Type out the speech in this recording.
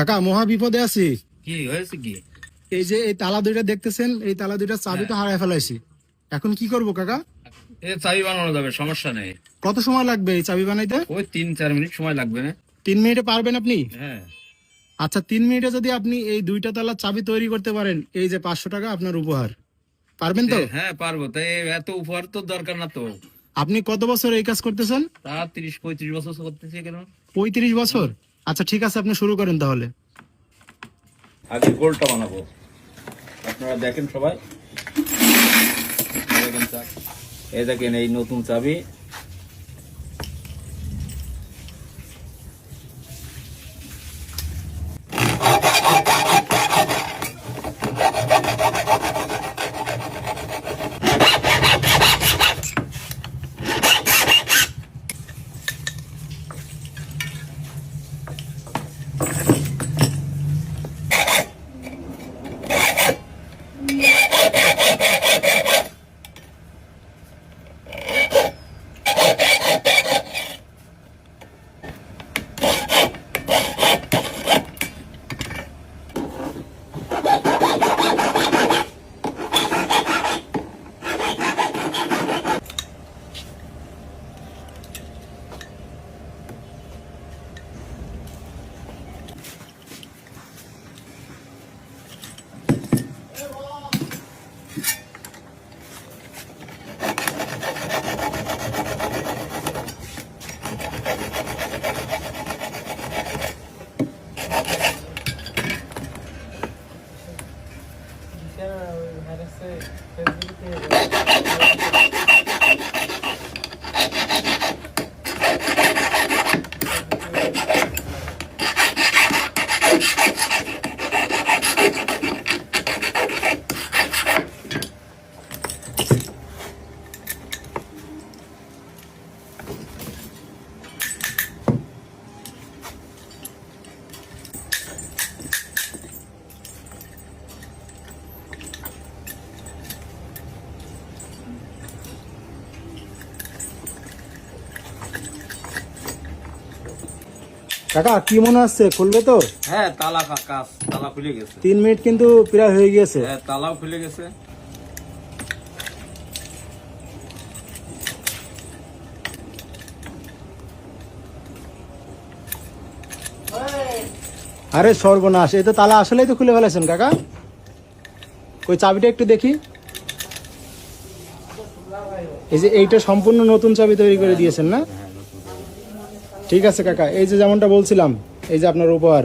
কাকা মহা বিপদে আছি। কি হয়েছে কি? এই যে এই তালা দুইটা দেখতেছেন এই তালা দুইটা চাবি তো হারায় ফেলাইছি। এখন কি করব কাকা? এ চাবি বানানো যাবে সমস্যা নেই। কত সময় লাগবে এই চাবি বানাইতে? ওই তিন চার মিনিট সময় লাগবে না। তিন মিনিটে পারবেন আপনি? হ্যাঁ। আচ্ছা তিন মিনিটে যদি আপনি এই দুইটা তালার চাবি তৈরি করতে পারেন এই যে পাঁচশো টাকা আপনার উপহার। পারবেন তো? হ্যাঁ পারব। তাই এত উপহার তো দরকার না তো। আপনি কত বছর এই কাজ করতেছেন? তা তিরিশ পঁয়ত্রিশ বছর করতেছে কেন পঁয়ত্রিশ বছর? আচ্ছা ঠিক আছে, আপনি শুরু করেন তাহলে। আগে গোলটা বানাবো। আপনারা দেখেন সবাই। এই দেখেন এই নতুন এই দেখেন এই নতুন চাবি কাকা কি মনে হচ্ছে খুলবে তো? হ্যাঁ তালা কাজ তালা খুলে গেছে। তিন মিনিট কিন্তু প্রায় হয়ে হ্যাঁ তালাও খুলে গেছে। আরে সর্বনাশ এই তো তালা আসলেই তো খুলে ফেলেছেন কাকা। ওই চাবিটা একটু দেখি। এই যে এইটা সম্পূর্ণ নতুন চাবি তৈরি করে দিয়েছেন না? ঠিক আছে কাকা এই যে যেমনটা বলছিলাম এই যে আপনার উপহার।